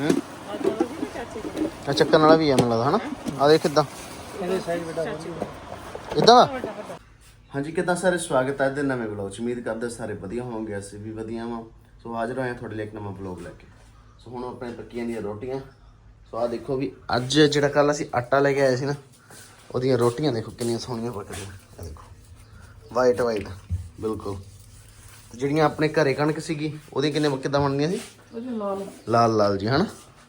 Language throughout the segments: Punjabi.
ਹੂੰ ਆ ਚੱਕਣ ਵਾਲਾ ਵੀ ਆ ਮੈਨੂੰ ਲੱਗਦਾ, ਹਨਾ? ਆ ਦੇਖ ਕਿਦਾਂ। ਇਹਦੇ ਸਾਈਜ਼ ਵੱਡਾ ਇਦਾਂ ਹਾਂਜੀ, ਕਿਦਾਂ ਸਾਰੇ ਸਵਾਗਤ ਹੈ ਦੇ ਨਵੇਂ ਵਲੌਗ ਚ? ਉਮੀਦ ਕਰਦੇ ਸਾਰੇ ਵਧੀਆ ਹੋਵੋਗੇ, ਅਸੀਂ ਵੀ ਵਧੀਆ ਵਾਂ। ਸੋ ਹਾਜ਼ਰ ਹੋਏ ਹਾਂ ਤੁਹਾਡੇ ਲਈ ਇੱਕ ਨਵਾਂ ਵਲੌਗ ਲੈ ਕੇ। ਸੋ ਹੁਣ ਆਪਣੇ ਪੱਕੀਆਂ ਦੀਆਂ ਰੋਟੀਆਂ। ਸੋ ਆ ਦੇਖੋ ਵੀ ਅੱਜ ਜਿਹੜਾ ਕੱਲ ਅਸੀਂ ਆਟਾ ਲੈ ਕੇ ਆਏ ਸੀ ਨਾ, ਉਹਦੀਆਂ ਰੋਟੀਆਂ ਦੇਖੋ ਕਿੰਨੀਆਂ ਸੋਹਣੀਆਂ ਪੱਕਦੀਆਂ। ਆ ਦੇਖੋ। ਵਾਈਟ ਵਾਈਟ ਬਿਲਕੁਲ। ਜਿਹੜੀਆਂ ਆਪਣੇ ਘਰੇ ਕਣਕ ਸੀਗੀ ਉਹਦੀਆਂ ਕਿੰਨੇ ਕਿੱਦਾਂ ਬਣਦੀਆਂ ਸੀ? ਉਹਦੇ ਲਾਲ। ਲਾਲ ਲਾਲ ਜੀ ਹਨਾ?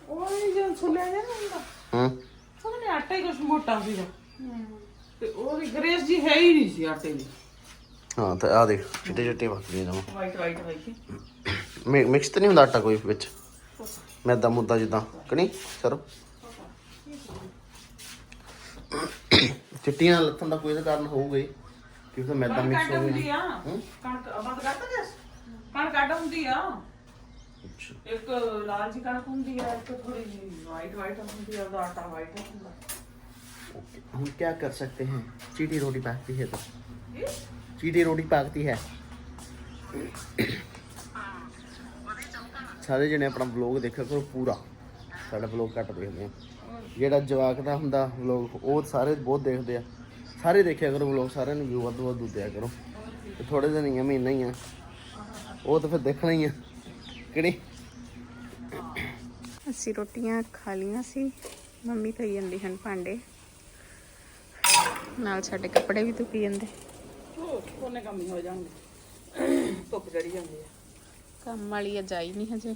ਉਹ ਨਹੀਂ ਜੇ ਛੁੱਲਿਆ ਜਾਂ ਹੁੰਦਾ। ਹੂੰ। ਉਹਨੇ ਆਟਾ ਹੀ ਕੁਛ ਮੋਟਾ ਸੀਗਾ। ਤੇ ਉਹਦੀ ਗਰੇਸ ਜੀ ਹੈ ਹੀ ਨਹੀਂ ਸੀ ਆਟੇ ਦੀ। ਹਾਂ ਤੇ ਆ ਦੇਖ ਚਿੱਟੇ ਚਿੱਟੇ ਪੱਕਦੀਆਂ ਜਮਾ ਵਾਈਟ ਵਾਈਟ ਵਾਈਟ ਮਿਕਸ ਤਾਂ ਨਹੀਂ ਹੁੰਦਾ ਆਟਾ ਕੋਈ ਵਿੱਚ? ਮੈਦਾ ਮੁੱਦਾ ਜਿੱਦਾਂ ਕਣੀ ਸਰ ਚਿੱਟੀਆਂ ਲੱਥਣ ਦਾ ਕੋਈ ਤਾਂ ਕਾਰਨ ਹੋਊਗਾ ਹੀ ਕਿਉਂਕਿ ਮੈਦਾ ਮਿਕਸ ਹੋ ਗਿਆ। ਕਣਕ ਬੰਦ ਕਰਤਾ ਜਸ ਕਣਕ ਕੱਢ ਹੁੰਦੀ ਆ ਅੱਛਾ ਇੱਕ ਲਾਲ ਜੀ ਕਣਕ ਹੁੰਦੀ ਆ ਇੱਕ ਥੋੜੀ ਜਿਹੀ ਵਾਈਟ ਵਾਈਟ ਹੁੰਦੀ ਆ ਉਹਦਾ ਆਟਾ ਵਾਈਟ ਹੁੰਦਾ ओके हम क्या कर सकते हैं चीटी रोटी पकती है तो ਇਹ चीटी रोटी पकती है ਸਾਰੇ ਜਣੇ ਆਪਣਾ ਵਲੌਗ ਦੇਖਿਆ ਕਰੋ ਪੂਰਾ ਸਾਡਾ ਵਲੌਗ ਘੱਟ ਦੇਖਦੇ ਆ ਜਿਹੜਾ ਜਵਾਕ ਦਾ ਹੁੰਦਾ ਵਲੌਗ ਉਹ ਸਾਰੇ ਬਹੁਤ ਦੇਖਦੇ ਆ ਸਾਰੇ ਦੇਖਿਆ ਕਰੋ ਵਲੌਗ ਸਾਰਿਆਂ ਨੂੰ ਵਿਊ ਵੱਧ ਵੱਧ ਦਿਆ ਕਰੋ ਤੇ ਥੋੜੇ ਦਿਨ ਹੀ ਆ ਮਹੀਨਾ ਹੀ ਆ ਉਹ ਤਾਂ ਫਿਰ ਦੇਖਣਾ ਹੀ ਆ। ਕਿਹੜੀ? ਅਸੀਂ ਰੋਟੀਆਂ ਖਾ ਲੀਆਂ ਸੀ। ਮੰਮੀ ਧੋਈ ਜਾਂਦੀ ਹਨ ਭਾਂਡੇ। ਨਾਲ ਸਾਡੇ ਕੱਪੜੇ ਵੀ ਧੁੱਪੀ ਜਾਂਦੇ। ਉਹ ਕੋਨੇ ਕੰਮ ਹੀ ਹੋ ਜਾਣਗੇ। ਧੁੱਪ ਚੜੀ ਜਾਂਦੀ ਆ। ਕੰਮ ਵਾਲੀ ਅੱਜ ਆਈ ਨਹੀਂ ਹਜੇ।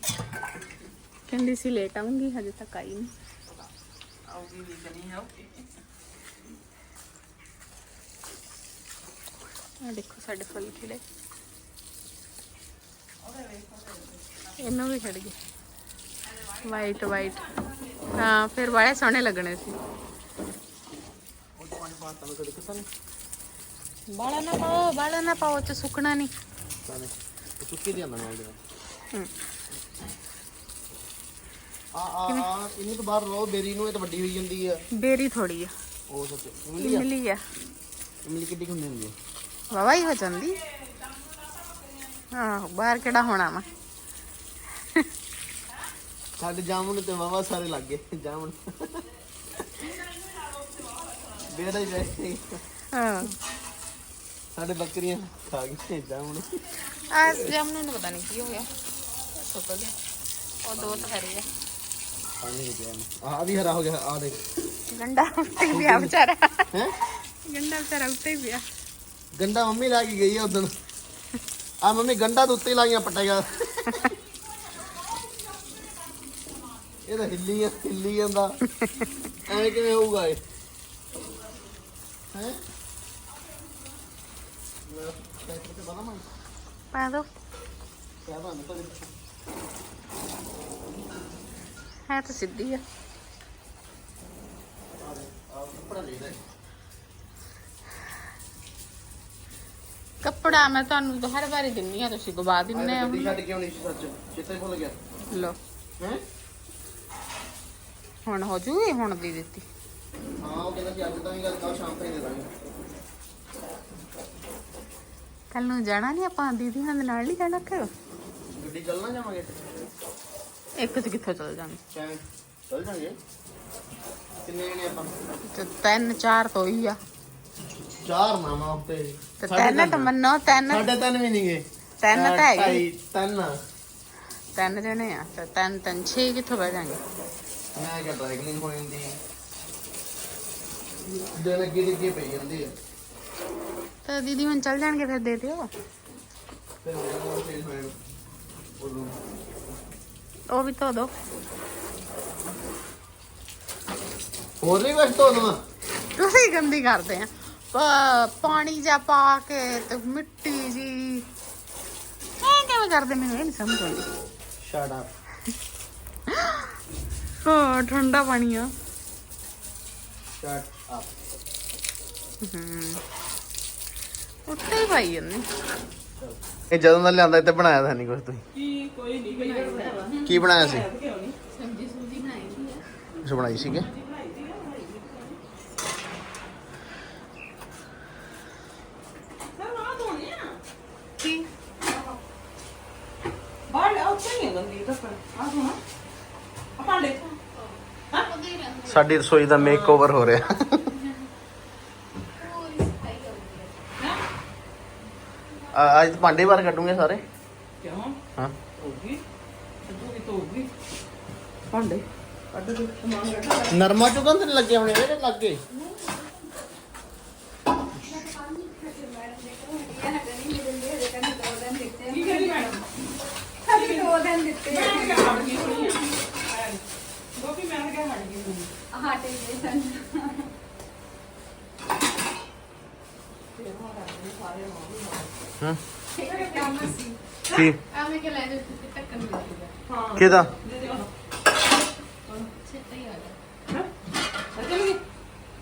ਕਹਿੰਦੀ ਸੀ ਲੇਟ ਆਉਂਗੀ ਹਜੇ ਤੱਕ ਆਈ ਨਹੀਂ। ਆਉਗੀ ਵੀ ਜਣੀ ਆਉਗੀ ਆ ਦੇਖੋ ਸਾਡੇ ਫੁੱਲ ਖਿੜੇ। ਇਹਨੂੰ ਵੀ ਖੜ ਗਏ ਵਾਈਟ ਵਾਈਟ ਹਾਂ ਫਿਰ ਬੜੇ ਸੋਹਣੇ ਲੱਗਣੇ ਸੀ। ਬਾਲਾ ਨਾ ਪਾਓ ਬਾਲਾ ਨਾ ਪਾਓ ਚ ਸੁੱਕਣਾ ਨਹੀਂ ਚੁੱਕੀ ਦੀ ਆਂਦਾ ਨਾਲ ਦੇ ਆ ਆ ਆ ਇਹਨੂੰ ਤਾਂ ਬਾਹਰ ਰੋ ਬੇਰੀ ਨੂੰ। ਇਹ ਤਾਂ ਵੱਡੀ ਹੋਈ ਜਾਂਦੀ ਆ ਬੇਰੀ ਥੋੜੀ ਆ। ਉਹ ਸੱਚ ਇਮਲੀ ਆ? ਇਮਲੀ ਕਿੱਡੀ ਹੁੰਦੀ ਆ? ਵਾਵਾ ਹੀ ਹੋ ਜਾਂਦੀ। ਆਹੋ ਬਾਹਰ ਕਿਹੜਾ ਹੋਣਾ ਵਾ? ਸਾਡੇ ਜਾਮੁਨ ਤੇ ਵਾਵਾ ਸਾਰੇ ਲੱਗ ਗਏ ਜਾਮੁਨ। ਬੇੜਾ ਹੀ ਰਹਿ। ਹਾਂ। ਸਾਡੇ ਬੱਕਰੀਆਂ ਖਾ ਗਏ ਜਾਮੁਨ। ਆ ਜਾਮਨ ਨੂੰ ਪਤਾ ਨਹੀਂ ਕੀ ਹੋ ਗਿਆ। ਸੁੱਕ ਗਿਆ। ਉਹ ਦੋ ਤਾਂ ਹਰੇ ਆ। ਪਾਣੀ ਦੇ ਪਿਆ ਆ ਵੀ ਹਰਾ ਹੋ ਗਿਆ ਆ ਦੇਖ। ਗੰਡਾ ਉੱਤੇ ਹੀ ਪਿਆ ਵਿਚਾਰਾ। ਹੈ? ਗੰਡਾ ਵਿਚਾਰਾ ਉੱਤੇ ਹੀ ਪਿਆ। ਗੰਡਾ ਮੰਮੀ ਲਾ ਕੇ ਗਈ ਆ ਉਦੋਂ ਆ ਮੰਮੀ ਗੰਡਾ ਦੇ ਉੱਤੇ ਲਾਈਆਂ ਪਟੇਗਾ ਇਹ ਤਾਂ ਹਿੱਲੀ ਆ ਹਿੱਲੀ ਜਾਂਦਾ। ਐਵੇਂ ਕਿਵੇਂ ਹੋਊਗਾ ਇਹ? ਹੈ? ਮੈਂ ਟਰੈਕਟਰ ਤੇ ਬਣਾ ਮੈਂ ਪਾ ਦੋ ਹੈ ਤਾਂ ਸਿੱਧੀ ਆ ਕੱਪੜਾ ਮੈਂ ਤੁਹਾਨੂੰ ਤਾਂ ਹਰ ਵਾਰੀ ਦਿੰਨੀ ਆ ਤੁਸੀਂ ਗਵਾ ਦਿੰਨੇ ਆ ਗੱਡੀ ਛੱਡ ਕਿਉਂ ਨਹੀਂ ਸੀ ਸੱਚ ਚਿੱਤੇ ਭੁੱਲ ਗਿਆ। ਲੋ। ਹੈ? ਹੁਣ ਹੋ ਜੂਗੀ ਹੁਣ ਦੀ ਦਿੱਤੀ। ਹਾਂ ਉਹ ਕਹਿੰਦਾ ਸੀ ਅੱਜ ਤਾਂ ਹੀ ਗੱਲ ਕੱਲ ਸ਼ਾਮ ਤਾਈਂ ਦੇ ਦਾਂਗੇ। ਕੱਲ ਨੂੰ ਜਾਣਾ ਨਹੀਂ ਆਪਾਂ ਦੀਦੀ ਨਾਲ ਨਾਲ ਨਹੀਂ ਜਾਣਾ ਕਿ ਗੱਡੀ ਚੱਲਣਾ ਜਾਵਾਂਗੇ। ਇੱਕ ਚ ਕਿੱਥੋਂ ਚੱਲ ਚਾਹੇ ਚੱਲ ਜਾਾਂਗੇ ਕਿੰਨੇ ਜਣੇ ਆਪਾਂ? ਤੇ ਤਿੰਨ ਚਾਰ ਤੋਂ ਹੀ ਆ। ਚਾਰ ਨਾਵਾਂ ਉੱਤੇ। ਤੇ ਤਿੰਨ ਤਾਂ ਮੰਨੋ ਤਿੰਨ। ਸਾਢੇ ਤਿੰਨ ਵੀ ਨਹੀਂ ਗਏ ਤਿੰਨ ਤਾਂ ਹੈਗੇ। ਤਿੰਨ। ਤਿੰਨ ਜਣੇ ਆ ਤੇ ਤਿੰਨ ਤਿੰਨ ਛੇ ਕਿੱਥੋਂ ਬਹਿ ਜਾਣਗੇ? ਮੈਂ ਕਿਹਾ ਡਰਾਈਵਿੰਗ ਹੋ ਜਾਂਦੀ ਦਿਨ ਅੱਗੇ ਦੀ ਪਈ ਜਾਂਦੀ ਆ ਤਾਂ ਦੀਦੀ ਹੁਣ ਚੱਲ ਜਾਣਗੇ ਫਿਰ ਦੇ ਦਿਓ। ਫਿਰ ਚੇਂਜ ਉਦੋਂ ਉਹ ਵੀ ਧੋ ਦੋ। ਹੋਰ ਵੀ ਕੁਝ ਤੋਂ ਦਵਾਂ ਤੁਸੀਂ ਗੰਦੀ ਕਰਦੇ ਆ। ਪਾਣੀ ਜਾ ਪਾ ਕੇ ਤੇ ਮਿੱਟੀ ਜੀ ਐ ਕਿਵੇਂ ਕਰਦੇ ਮੈਨੂੰ ਇਹ ਨਹੀਂ ਸਮਝ ਆਉਂਦੀ। ਸ਼ਟ ਅਪ ਹਾਂ ਠੰਡਾ ਪਾਣੀ ਆ। ਸ਼ਟ ਅਪ ਹੂੰ। ਉੱਤੇ ਹੀ ਪਾਈ ਜਾਂਦੇ। ਇਹ ਜਦੋਂ ਦਾ ਲਿਆਂਦਾ ਇੱਥੇ ਬਣਾਇਆ ਤਾਂ ਨਹੀਂ ਕੁਝ ਤੁਸੀਂ? ਕੀ ਕੋਈ ਨਹੀਂ ਕੀ ਬਣਾਇਆ ਸੀ? ਕਿਉਂ ਨਹੀਂ ਸਬਜੀ ਸੁਬਜੀ ਬਣਾਈ ਸੀ। ਕੁਛ ਬਣਾਈ ਆ ਕੀ ਬਾਹਰ ਉੱਥੇ ਨਹੀਂ ਗੰਦੀ ਤਾਂ ਆ ਸੁਣਾ ਆ ਭਾਂਡੇ ਹਾਂ ਸਾਡੀ ਰਸੋਈ ਦਾ ਮੇਕਓਵਰ ਹੋ ਰਿਹਾ। ਆ- ਅੱਜ ਭਾਂਡੇ ਬਾਹਰ ਕੱਢੂਗੇ ਸਾਰੇ? ਕਿਉਂ? ਹਾਂ। ਹੋਗੀ ਤੂੰ ਵੀ ਤੋਂ ਹੋਗੀ ਭਾਂਡੇ। ਕੱਢ ਦੇ ਸਮਾਨ ਰੱਖ ਨਰਮਾ ਚੁਗਨ ਤੇ ਲੱਗੇ ਹੋਣੇ ਇਹਦੇ ਲੱਗੇ ਕੀ ਕਰੀ ਮੈਡਮ ਖਾਲੀ ਦੋ ਦਿਨ ਦਿੱਤੇ ਮੈਂ ਕਿਹਾ ਹਟ ਗਈ ਹੋਣੀ ਆ ਗੋਪੀ ਮੈਂ ਕਿਹਾ ਹਟ ਗਈ ਹੋਣੀ ਹਾਟੇ ਦੇ ਸਨ ਹਾਂ ਕੰਮ ਸੀ ਕੀ ਐਵੇਂ ਕਿ ਲੈ ਦੇ ਟੱਕਣ ਮਿਲ ਗਿਆ ਹਾਂ ਕਿਹਦਾ ਛੇਤਾ ਹੀ ਆ ਗਿਆ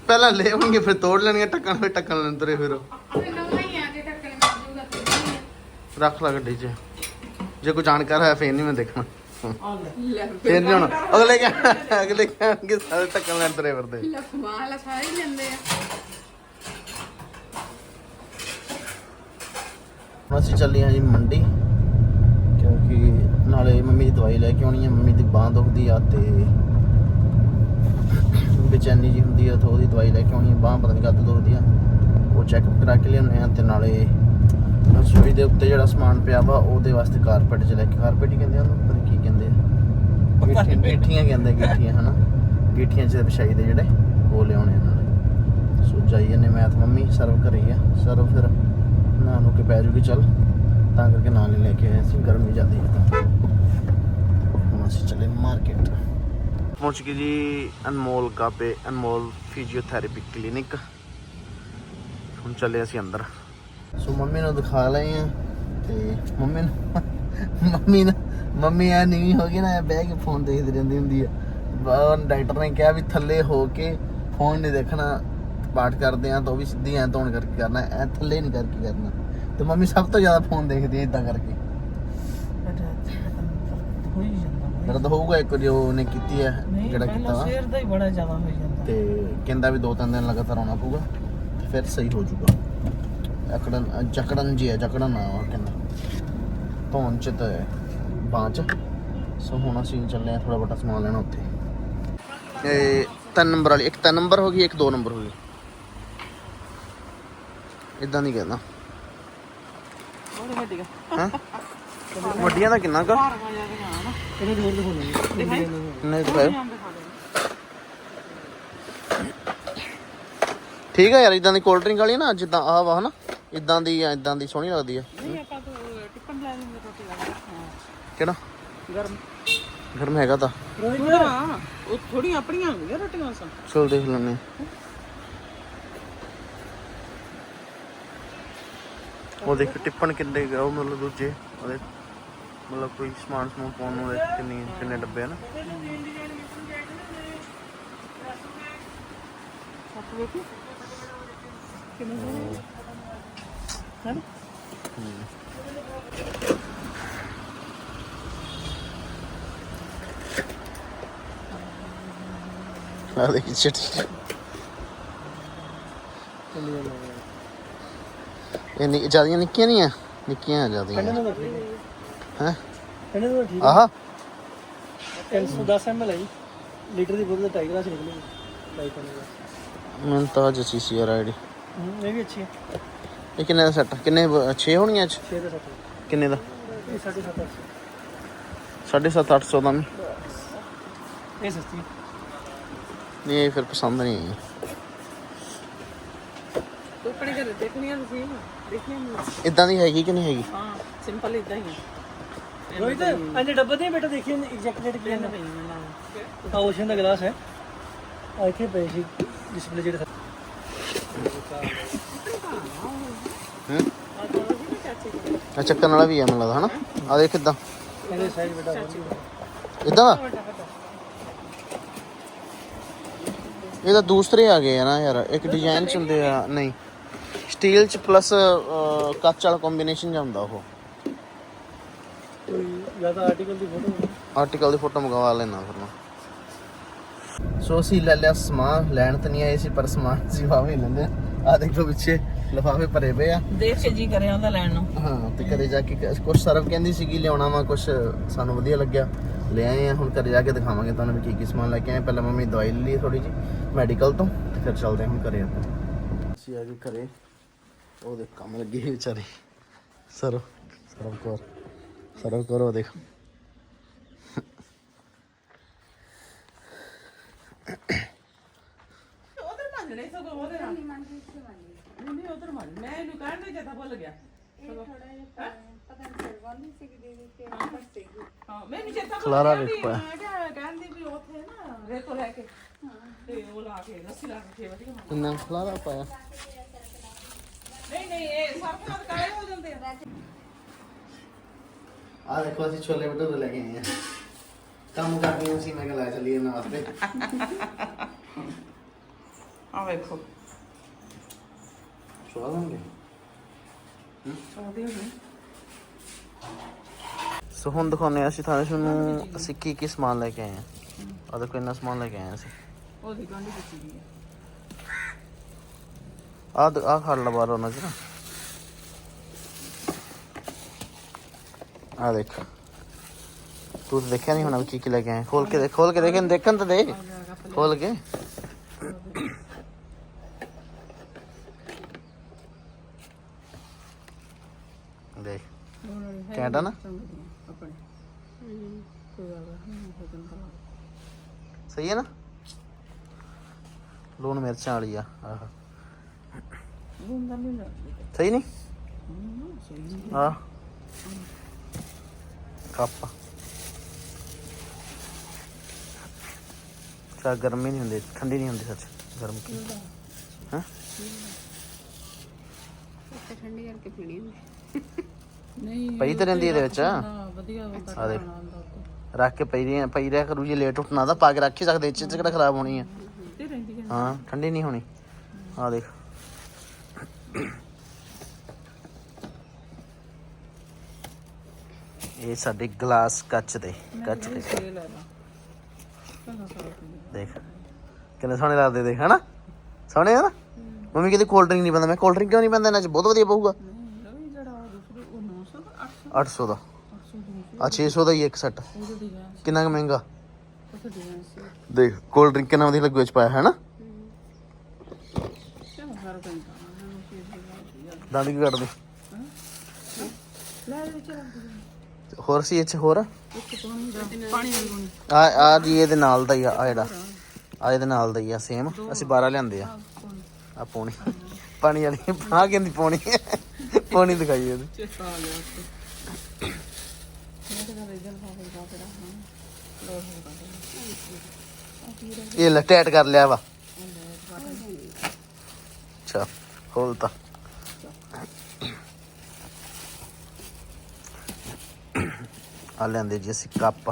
ਪਹਿਲਾਂ ਲੈ ਆਉਣਗੇ ਫਿਰ ਤੋੜ ਲੈਣਗੇ ਟੱਕਣ ਫਿਰ ਟੱਕਣ ਲੈਣ ਤੁਰੇ ਫਿਰ ਫਿਰ ਨਵਾਂ ਹੀ ਆ ਕੇ ਟੱਕਣ ਮਿਲ ਜੂਗਾ ਤੇ ਰੱਖ ਲਾ ਗੱਡੀ 'ਚ ਜੇ ਕੋਈ ਜਾਣਕਾਰ ਹੈ ਫੇਰ ਨਹੀਂ ਮੈਂ ਦੇਖਣਾ ਫੇਰ ਨਹੀਂ ਹੁਣ ਅਗਲੇ ਕਹਿ ਅਗਲੇ ਕਹਿਣਗੇ ਸਾਰੇ ਟੱਕਣ ਲੈਣ ਤੁਰੇ ਫਿਰਦੇ। ਲਖਵਾ ਲਾ ਸਾਰੇ ਹੀ ਲੈਂਦੇ ਆ। ਹੁਣ ਅਸੀਂ ਚੱਲੇ ਹਾਂ ਜੀ ਮੰਡੀ ਕਿਉਂਕਿ ਨਾਲੇ ਮੰਮੀ ਦੀ ਦਵਾਈ ਲੈ ਕੇ ਆਉਣੀ ਹੈ ਮੰਮੀ ਦੀ ਬਾਂਹ ਦੁਖਦੀ ਆ ਤੇ ਬੇਚੈਨੀ ਜੀ ਹੁੰਦੀ ਆ ਤਾਂ ਉਹਦੀ ਦਵਾਈ ਲੈ ਕੇ ਆਉਣੀ ਹੈ ਬਾਂਹ ਪਤਾ ਨਹੀਂ ਕਦ ਦੁਖਦੀ ਆ। ਉਹ ਚੈੱਕਅਪ ਕਰਾ ਕੇ ਲਿਆਉਣੇ ਆ ਤੇ ਨਾਲੇ ਰਸੋਈ ਦੇ ਉੱਤੇ ਜਿਹੜਾ ਸਮਾਨ ਪਿਆ ਵਾ ਉਹਦੇ ਵਾਸਤੇ ਕਾਰਪੈਟ ਚ ਲੈ ਕੇ ਕਾਰਪੈਟ ਹੀ ਕਹਿੰਦੇ ਆ ਉਹਨੂੰ ਪਤਾ ਗੀਠੀਆਂ ਕਹਿੰਦੇ ਗੀਠੀਆਂ ਹਨਾ? ਗੀਠੀਆਂ ਚ ਵਿਛਾਈ ਦੇ ਜਿਹੜੇ ਉਹ ਲਿਆਉਣੇ ਆ ਨਾਲੇ ਸੋ ਜਾਈਏ ਨੇ ਮੈਂ ਤੇ ਮੰਮੀ ਸਰਵ ਕਰੀ ਆ। ਸਰਵ ਫਿਰ ਨਾ ਨੂੰ ਕੇ ਪੈ ਜੂਗੀ ਚੱਲ। ਤਾਂ ਕਰਕੇ ਨਾਲ ਹੀ ਲੈ ਕੇ ਆਏ ਸੀ ਗਰਮੀ ਜ਼ਿਆਦਾ ਹੈ ਤਾਂ। ਹੁਣ ਅਸੀਂ ਚੱਲੇ ਮਾਰਕੀਟ। ਪਹੁੰਚ ਗਏ ਜੀ ਅਨਮੋਲ ਕਾਪੇ ਅਨਮੋਲ ਫਿਜ਼ੀਓਥੈਰੇਪੀ ਕਲੀਨਿਕ। ਹੁਣ ਚੱਲੇ ਅਸੀਂ ਅੰਦਰ। ਸੋ ਮੰਮੀ ਨੂੰ ਦਿਖਾ ਲਏ ਆ ਤੇ ਮੰਮੀ ਨੂੰ ਮੰਮੀ ਨੂੰ ਮੰਮੀ ਆ ਨਹੀਂ ਹੋ ਗਈ ਨਾ ਇਹ ਬਹਿ ਕੇ ਫੋਨ ਦੇਖਦੀ ਰਹਿੰਦੀ ਹੁੰਦੀ ਆ। ਬਾ- ਡਾਕਟਰ ਨੇ ਕਿਹਾ ਵੀ ਥੱਲੇ ਹੋ ਕੇ ਫੋਨ ਨਹੀਂ ਦੇਖਣਾ ਪਾਠ ਕਰਦੇ ਆ ਤਾਂ ਉਹ ਵੀ ਸਿੱਧੀ ਐ ਧੌਣ ਕਰਕੇ ਕਰਨਾ ਐ ਥੱਲੇ ਨਹੀਂ ਕਰਕੇ ਕਰਨਾ। ਤੇ ਮੰਮੀ ਸਭ ਤੋਂ ਜ਼ਿਆਦਾ ਫੋਨ ਦੇਖਦੀ ਐ ਇਦਾਂ ਕਰਕੇ। ਦਰਦ ਹੋਊਗਾ ਇੱਕ ਜੋ ਉਹਨੇ ਕੀਤੀ ਹੈ ਜਿਹੜਾ ਕੀਤਾ। ਵਾ ਸਵੇਰ ਦਾ ਹੀ ਬੜਾ ਜ਼ਿਆਦਾ ਹੋਈ ਜਾਂਦਾ। ਤੇ ਕਹਿੰਦਾ ਵੀ ਦੋ ਤਿੰਨ ਦਿਨ ਲਗਾਤਾਰ ਆਉਣਾ ਪਊਗਾ ਫਿਰ ਸਹੀ ਹੋ ਜਾਊਗਾ। ਅਕੜਨ ਜਕੜਨ ਜੀ ਹੈ ਜਕੜਨ ਆ ਕਹਿੰਦਾ। ਧੌਣ ਚ ਤੇ ਚ। ਸੋ ਹੁਣ ਅਸੀਂ ਚੱਲੇ ਆ ਥੋੜਾ ਬਟਾ ਸਮਾਨ ਲੈਣਾ ਉੱਥੇ। ਇਹ ਤਿੰਨ ਨੰਬਰ ਵਾਲੀ ਇੱਕ ਤਿੰਨ ਨੰਬਰ ਹੋ ਗਈ ਇੱਕ ਦੋ ਨੰਬਰ ਹੋ ਗਈ ਇਦਾਂ ਨਹੀਂ ਹਾਂ? ਵੱਡੀਆਂ ਦਾ ਕਿੰਨਾ ਕੁ? ਭਾਰ ਹੋ ਜਾਂਦੀਆਂ ਹਨਾ ਇਹਨੇ ਜੋਰ ਦਿਖਾਉਣਾ ਦਿਖਾਈ। ਨਹੀਂ ਦਿਖਾਇਓ ਠੀਕ ਹੈ ਯਾਰ ਇਦਾਂ ਦੀ ਕੋਲਡ ਡਰਿੰਕ ਵਾਲੀ ਨਾ ਜਿੱਦਾਂ ਆਹ ਵਾ ਹਨਾ ਇਦਾਂ ਦੀ ਆ ਇਦਾਂ ਦੀ ਸੋਹਣੀ ਲੱਗਦੀ ਆ ਨਹੀਂ ਆਪਾਂ ਤਾਂ ਟਿੱਪਣ ਲੈ ਲੈਂਦੇ ਰੋਟੀ ਲਾ ਕੇ ਹਾਂ ਕਿਹੜਾ ਗਰਮ। ਗਰਮ ਹੈਗਾ ਤਾਂ। ਹਾਂ ਉਹ ਥੋੜੀ ਆਪਣੀਆਂ ਹੁੰਦੀਆਂ ਰੋਟੀਆਂ ਸਨ ਚਲ ਦੇਖ ਲੈਣੇ ਉਹ ਦੇਖ ਟਿੱਪਣ ਕਿੰਨੇ ਆ, ਉਹ ਮਤਲਬ ਦੂਜੇ। ਉਹਦੇ ਮਤਲਬ ਕੋਈ ਸਮਾਨ ਸਮੂਨ ਪਾਉਣ ਨੂੰ ਉਹਦੇ ਕਿੰਨੀ ਕਿੰਨੇ ਡੱਬੇ ਆ ਨਾ। ਸੱਤ ਵੇਖੀ? ਕਿੰਨੇ ਹਨ? ਆ ਦੇਖ ਚਿੱਟੀ ਇਹ ਨਿ ਜਿਆਦੀਆਂ ਨਿੱਕੀਆਂ ਨਹੀਂ ਆ? ਨਿੱਕੀਆਂ ਆ ਜਿਆਦੀਆਂ। ਹੈ? ਇਹਨੇ ਠੀਕ ਆਹ। 310 ml ਹੈ ਜੀ। ਲੀਟਰ ਦੀ ਬੋਤਲ ਢਾਈ ਗਲਾਸ ਨਿਕਲੇਗੀ ਢਾਈ ਪਾਣੀ ਦਾ ਮੈਂ ਤਾਂ ਜਸੀ ਸੀ ਯਾਰ ਆਈਡੀ। ਇਹ ਵੀ ਅੱਛੀ ਹੈ ਇਹ ਕਿੰਨੇ ਦਾ ਸੈੱਟ ਕਿੰਨੇ 6 ਹੋਣੀਆਂ ਅੱਜ? 6 ਦਾ 7 ਕਿੰਨੇ ਦਾ? ਇਹ 7.5 7.5 800 ਦਾ। ਇਹ ਸਸਤੀ ਹੈ। ਨਹੀਂ ਫਿਰ ਪਸੰਦ ਨਹੀਂ ਆਈ ਤੂੰ ਆਪਣੇ ਘਰ ਦੇਖਣੀਆਂ ਤੁਸੀਂ ਦੇਖੀਆਂ ਨਹੀਂ। ਇਦਾਂ ਦੀ ਹੈਗੀ ਕਿ ਨਹੀਂ ਹੈਗੀ? ਹਾਂ ਸਿੰਪਲ ਇਦਾਂ ਹੀ ਹੈ ਰੋਹਿਤ ਅੰਡੇ ਡੱਬੇ ਦੇ ਬੇਟਾ ਦੇਖੀ ਐਗਜ਼ੈਕਟ ਰੇਟ ਕੀ ਹੈ ਆ ਓਸ਼ਨ ਦਾ ਗਲਾਸ ਹੈ। ਆ ਇੱਥੇ ਪਏ ਸੀ ਡਿਸਪਲੇ ਜਿਹੜੇ ਹੂੰ? ਆ ਚੱਕਣ ਵਾਲਾ ਵੀ ਆ ਮੈਨੂੰ ਲੱਗਦਾ ਹਨਾ? ਆ ਦੇਖ ਕਿਦਾਂ ਇਹਦੇ ਸਾਈਜ਼ ਬੇਟਾ ਹੋਰ। ਵੀ ਹੈ। ਇਦਾਂ ਦਾ? ਇਹ ਤਾਂ ਦੂਸਰੇ ਆ ਗਏ ਆ ਨਾ ਯਾਰ ਇੱਕ ਡਿਜ਼ਾਈਨ ਚ ਹੁੰਦੇ ਆ ਨਹੀਂ। ਸਟੀਲ ਚ ਪਲੱਸ ਕੱਚ ਵਾਲਾ ਕੰਬੀਨੇਸ਼ਨ ਜਾਂ ਹੁੰਦਾ ਉਹ। ਆਰਟੀਕਲ ਦੀ ਫੋਟੋ ਆਰਟੀਕਲ ਦੀ ਫੋਟੋ ਮੰਗਵਾ ਲੈਣਾ ਫਿਰ ਮੈਂ। ਸੋ ਅਸੀਂ ਲੈ ਲਿਆ ਸਮਾਨ ਲੈਣ ਤਾਂ ਨਹੀਂ ਆਏ ਸੀ ਪਰ ਸਮਾਨ ਅਸੀਂ ਵਾਵੇ ਲੈਂਦੇ ਆ। ਦੇਖੋ ਪਿੱਛੇ ਲਿਫਾਫੇ ਭਰੇ ਪਏ ਆ। ਦੇਖ ਕੇ ਜੀ ਕਰਿਆ ਉਹਦਾ ਲੈਣ ਨੂੰ। ਹਾਂ ਤੇ ਘਰੇ ਜਾ ਕੇ ਕੁਝ ਸਰਵ ਕਹਿੰਦੀ ਸੀਗੀ ਲਿਆਉਣਾ ਵਾ ਕੁਝ ਸਾਨੂੰ ਵਧੀਆ ਲੱਗਿਆ। ਲੈ ਆਏ ਆ, ਹੁਣ ਘਰੇ ਜਾ ਕੇ ਦਿਖਾਵਾਂਗੇ ਤੁਹਾਨੂੰ ਵੀ ਕੀ ਕੀ ਸਮਾਨ ਲੈ ਕੇ ਆਏ। ਪਹਿਲਾਂ ਮੰਮੀ ਦਵਾਈ ਲੈ ਲਈ ਥੋੜੀ ਜੀ ਮੈਡੀਕਲ ਤੋਂ, ਤੇ ਫਿਰ ਚੱਲਦੇ ਹਾਂ ਹੁਣ ਘਰੇ ਆਪਾਂ। ਅਸੀਂ ਆ ਗਏ ਘਰੇ। ਉਹਦੇ ਕੰਮ ਲੱਗੇ ਸੀ ਵਿਚਾਰੀ। ਸਰਵ ਸਰਵ ਕੋਰ। ਸਰਵ ਕੋਰ, ਉਹ ਉਧਰ ਮੰਨਣੇ ਸਗੋਂ ਉਹਦੇ ਨਾਲ ਨਹੀਂ ਨਹੀਂ ਉਧਰ ਮੰਨ ਮੈਂ ਇਹਨੂੰ ਕਹਿਣ ਦੇ ਜਦਾ ਭੁੱਲ ਗਿਆ ਹਾਂ ਮੈਂ ਵੀ ਚੇਤਾ ਭੁੱਲ ਖਲਾਰਾ ਗਿਆ ਵੀ ਵੇਖ ਪਾਇਆ। ਮੈਂ ਕਿਹਾ ਕਹਿੰਦੀ ਵੀ ਉੱਥੇ ਨਾ ਰੇਤੋ ਲੈ ਕੇ ਤੇ ਉਹ ਲਾ ਕੇ ਰੱਸੀ ਲਾ ਕੇ ਵਧੀਆ ਬਣਾ- ਇੰਨਾ ਖਲਾਰਾ ਪਾਇਆ ਨਹੀਂ ਨਹੀਂ ਇਹ ਸਰਫ ਨਾਲ ਕਾਲੇ ਹੋ ਜਾਂਦੇ ਆ ਆ ਦੇਖੋ ਅਸੀਂ ਛੋਲੇ ਭਟੂਰੇ ਲੈ ਕੇ ਆਏ ਆ ਕੰਮ ਕਰਨੀ ਸੀ ਮੈਂ ਕਿਹਾ ਲੈ ਚੱਲੀਏ ਇਹਨਾਂ ਵਾਸਤੇ ਆ ਵੇਖੋ ਸਵਾਦ ਹੋਣਗੇ ਸੌਦੇ ਹੋ ਸੋ ਹੁਣ ਦਿਖਾਉਂਦੇ ਆ ਅਸੀਂ ਤੁਹਾਨੂੰ ਅਸੀਂ ਕੀ ਕੀ ਸਮਾਨ ਲੈ ਕੇ ਆਏ ਆ ਆ ਦੇਖੋ ਇੰਨਾ ਸਮਾਨ ਲੈ ਕੇ ਆਏ ਆ ਅਸੀਂ। ਉਹਦੀ ਗਾਂਢੀ ਦਿੱਤੀ ਦੀ ਆ ਆ ਖੜ ਲਾ ਬਾਹਰ ਉਹਨਾਂ ਚ ਨਾ। ਆ ਦੇਖ। ਤੂੰ ਦੇਖਿਆ ਨਹੀਂ ਹੋਣਾ ਕੀ ਕੀ ਲੈ ਕੇ ਆਏ। ਖੋਲ ਕੇ ਦੇਖ ਖੋਲ ਕੇ ਦੇਖਣ ਦੇਖਣ ਤਾਂ ਦੇ। ਖੋਲ ਕੇ ਦੇਖ ਕੈਂਟਾ ਨਾ ਆਪਣੇ ਕੋਈ ਆ ਗਿਆ ਸਹੀ ਹੈ ਨਾ? ਲੂਣ ਮਿਰਚਾਂ ਵਾਲੀ ਆ ਆਹ। ਗੁੰਦਾ ਨਹੀਂ ਲੱਗਦਾ ਸਹੀ ਨਹੀਂ? ਆ ਕੱਪ। ਚਾ ਗਰਮੀ ਨਹੀਂ ਹੁੰਦੀ ਠੰਡੀ ਨਹੀਂ ਹੁੰਦੀ ਸੱਚ ਗਰਮ ਕੀ? ਹਾਂ? ਤੇ ਠੰਡੀ ਕਰਕੇ ਪੀਣੀ ਹੁੰਦੀ ਨਹੀਂ ਪਈ ਤਾਂ ਰਹਿੰਦੀ ਇਹਦੇ ਵਿੱਚ ਹਾਂ। ਵਧੀਆ ਹੁੰਦਾ ਆ ਦੇਖ ਰੱਖ ਕੇ ਪਈ ਰਹੀ ਪਈ ਰਿਹਾ ਕਰੂ ਜੇ ਲੇਟ ਉੱਠਣਾ ਤਾਂ ਪਾ ਕੇ ਰੱਖ ਹੀ ਸਕਦੇ ਇਹ 'ਚ ਕਿਹੜਾ ਖਰਾਬ ਹੋਣੀ ਤੇ ਰਹਿੰਦੀ ਹੈ ਹਾਂ ਠੰਡੀ ਨਹੀਂ ਹੋਣੀ। ਆ ਦੇਖ। ਇਹ ਸਾਡੇ ਗਲਾਸ ਕੱਚ ਦੇ ਕੱਚ ਦੇ। ਦੇਖ। ਕਿੰਨੇ ਸੋਹਣੇ ਲੱਗਦੇ ਦੇਖ ਹਨਾ? ਸੋਹਣੇ ਆ ਨਾ? ਮੰਮੀ ਕਹਿੰਦੀ ਕੋਲਡ ਡਰਿੰਕ ਨਹੀਂ ਪੈਂਦਾ ਮੈਂ ਕੋਲਡ ਡਰਿੰਕ ਕਿਉਂ ਨਹੀਂ ਪੈਂਦਾ ਇਹਨਾਂ 'ਚ ਬਹੁਤ ਵਧੀਆ ਪਊਗਾ। ਨਹੀਂ ਰਵੀ ਜਿਹੜਾ ਉਹ ਦੂਸਰੇ ਉਹ 900 ਦਾ 800 800 ਦਾ। 800 ਦੀ। ਆ 600 ਦਾ ਹੀ ਇੱਕ ਸੈੱਟ ਕਿੰਨਾ ਕੁ ਮਹਿੰਗਾ? ਦੇਖ ਕੋਲਡ ਡਰਿੰਕ ਕਿੰਨਾ ਵਧੀਆ ਲੱਗੂ 'ਚ ਪਾਇਆ ਹੈ? ਨਾ ਦੰਦ ਕੀ ਕੱਢਦੇ ਹੋਰ ਸੀ 'ਚ ਹੋਰ? ਆ ਆ ਜੀ ਇਹਦੇ ਨਾਲ ਦਾ ਹੀ ਆ ਆਹ ਜਿਹੜਾ। ਆ ਇਹਦੇ ਨਾਲ ਦਾ ਹੀ ਆ ਸੇਮ ਅਸੀਂ 12 ਲਿਆਂਦੇ ਆ। ਆ ਪੌਣੀ। ਪਾਣੀ ਵਾਲੀ ਆ ਕਹਿੰਦੀ ਪੌਣੀ? ਪੌਣੀ ਦਿਖਾਈ ਇਹਦੀ ਚੇਤਾ ਆ ਗਿਆ ਉੱਤੇ ਮੈਂ ਤਾਂ ਰੀਜਨ ਫਾਦਰ ਦਾ ਤੇਰਾ ਹਾਂ ਲੋੜ ਹੋਗਾ ਇਹ ਲੈ ਟੈਟ ਕਰ ਲਿਆ ਵਾ ਅੱਛਾ ਖੋਲਤਾ ਆ ਲੈਂਦੇ ਜੀ ਅਸੀਂ ਕੱਪ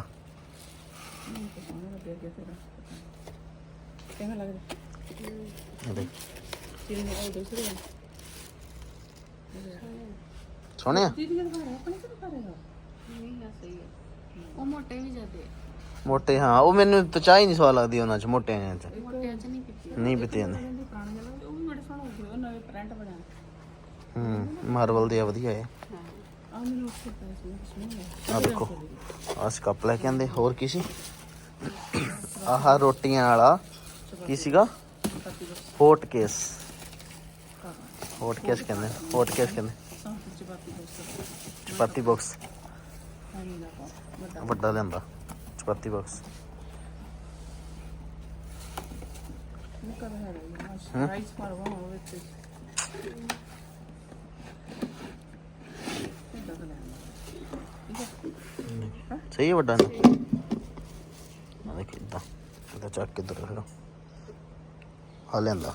ਕਿਵੇਂ ਲੱਗਦਾ ਇਹ ਦੇਖ ਚੀਨੀ ਉਹ ਦੂਸਰੇ ਆ ਸੋਹਣੇ ਆ ਦੀਦੀ ਨੇ ਘਰ ਆਪਣੇ ਕਿਹਦੇ ਘਰ ਹੈਗਾ ਨਹੀਂ ਆ ਸਹੀ ਹੈ ਉਹ ਮੋਟੇ ਵੀ ਜਾਂਦੇ ਆ ਮੋਟੇ ਹਾਂ ਉਹ ਮੈਨੂੰ ਚਾਹ ਹੀ ਨਹੀਂ ਸਵਾਦ ਲੱਗਦੀ ਉਹਨਾਂ ਚ ਮੋਟਿਆਂ ਚ। ਮੋਟਿਆਂ ਚ ਨਹੀਂ ਪੀਤੀ। ਨਹੀਂ ਪੀਤੇ ਜਾਂਦੇ ਕਹਿੰਦੀ ਪੁਰਾਣੇ ਜਮਾਨੇ ਉਹ ਵੀ ਬੜੇ ਸੋਹਣੇ ਹੋ ਗਏ ਉਹ ਨਵੇਂ ਪ੍ਰਿੰਟ ਬਣਾ ਹੂੰ ਮਾਰਬਲ ਦੇ ਆ ਵਧੀਆ ਹੈ ਆ ਆ ਦੇਖੋ ਆਸ ਕੱਪ ਲੈ ਕੇ ਆਂਦੇ ਹੋਰ ਕੀ ਸੀ? ਆਹ ਰੋਟੀਆਂ ਵਾਲਾ ਕੀ ਸੀਗਾ? ਹੋਟ ਕੇਸ ਹੋਟ ਕੇਸ ਕਹਿੰਦੇ ਹੋਟ ਕੇਸ ਕਹਿੰਦੇ। ਚਪਾਤੀ ਬਾਕਸ ਵੱਡਾ। ਲੈਂਦਾ ਚਪਾਤੀ ਬਾਕਸ ਮੁੱਕਾ ਦਾ ਹੈਗਾ ਰਾਈਸ ਮਾਰਵਾ ਉਹ ਵਿੱਚ ਸਹੀ ਵੱਡਾ ਨਾ। ਆ ਦੇਖ ਇਦਾਂ ਚੱਕ ਕੇ ਫਿਰ ਆ ਲੈਂਦਾ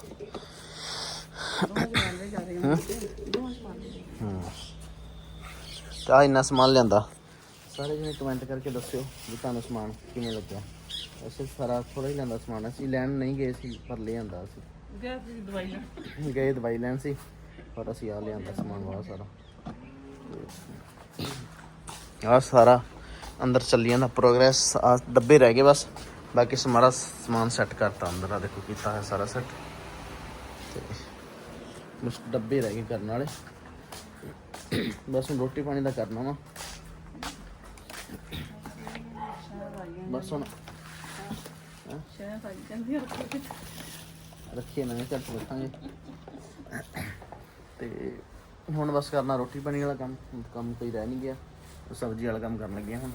ਦੋਵਾਂ ਤਾਂ ਇੰਨਾ ਸਮਾਨ ਲਿਆਂਦਾ। ਸਾਰੇ ਜਣੇ ਕਮੈਂਟ ਕਰਕੇ ਦੱਸਿਓ ਵੀ ਤੁਹਾਨੂੰ ਸਮਾਨ ਕਿਵੇਂ ਲੱਗਿਆ। ਅਸੀਂ ਸਾਰਾ ਥੋੜਾ ਹੀ ਲੈਂਦਾ ਸਮਾਨ ਅਸੀਂ ਲੈਣ ਨਹੀਂ ਗਏ ਸੀ ਪਰ ਲੈ ਆਂਦਾ ਅਸੀਂ ਗਿਆ ਦੀ ਦਵਾਈ ਲੈ ਗਏ ਦਵਾਈ ਲੈਣ ਸੀ ਪਰ ਅਸੀਂ ਆ ਲਿਆਂਦਾ ਸਮਾਨ ਵਾਲਾ ਸਾਰਾ। ਆ ਸਾਰਾ ਅੰਦਰ ਚੱਲੀ ਜਾਂਦਾ ਪ੍ਰੋਗਰੈਸ ਆ ਡੱਬੇ ਰਹਿ ਗਏ ਬਸ। ਬਾਕੀ ਸਮਾਰਾ ਸਮਾਨ ਸੈੱਟ ਕਰਤਾ ਅੰਦਰ ਆ ਦੇਖੋ ਕੀਤਾ ਹੈ ਸਾਰਾ ਸੈੱਟ ਤੇ ਬਸ ਡੱਬੇ ਰਹਿ ਗਏ ਕਰਨ ਵਾਲੇ। ਬਸ ਹੁਣ ਰੋਟੀ ਪਾਣੀ ਦਾ ਕਰਨਾ ਵਾ। ਬਸ ਹੁਣ ਸ਼ਾਇਦ ਰੱਖੀਏ ਨਵੇਂ ਘਰ ਚ ਰੱਖਾਂਗੇ ਤੇ ਹੁਣ ਬਸ ਕਰਨਾ ਰੋਟੀ ਪਾਣੀ ਵਾਲਾ ਕੰਮ ਕੰਮ ਕੋਈ ਰਹਿ ਨਹੀਂ ਗਿਆ ਸਬਜ਼ੀ ਵਾਲਾ ਕੰਮ ਕਰਨ ਲੱਗੇ ਹੁਣ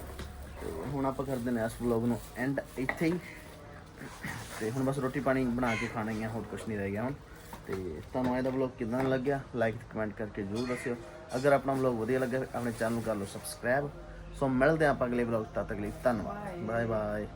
ਤੇ ਹੁਣ ਆਪਾਂ ਕਰਦੇ ਨੇ ਇਸ ਵਲੌਗ ਨੂੰ ਐਂਡ ਇੱਥੇ ਹੀ ਤੇ ਹੁਣ ਬਸ ਰੋਟੀ ਪਾਣੀ ਬਣਾ ਕੇ ਖਾਣਾ ਹੀ ਆ ਹੋਰ ਕੁਝ ਨਹੀਂ ਰਹਿ ਗਿਆ ਹੁਣ ਤੇ ਤੁਹਾਨੂੰ ਇਹ ਦਾ ਵਲੌਗ ਕਿਦਾਂ ਲੱਗਿਆ ਲਾਈਕ ਕਮੈਂਟ ਕਰਕੇ ਜ਼ਰੂਰ ਦੱਸਿਓ ਅਗਰ ਆਪਣਾ ਵਲੌਗ ਵਧੀਆ ਲੱਗਾ ਆਪਣੇ ਚੈਨਲ ਨੂੰ ਕਰ ਲਓ ਸਬਸਕ੍ਰਾਈਬ ਸੋ ਮਿਲਦੇ ਹਾਂ ਆਪਾਂ ਅਗਲੇ ਵਲੌਗ ਤਦ ਤੱਕ ਲਈ। ਧੰਨਵਾਦ। Bye bye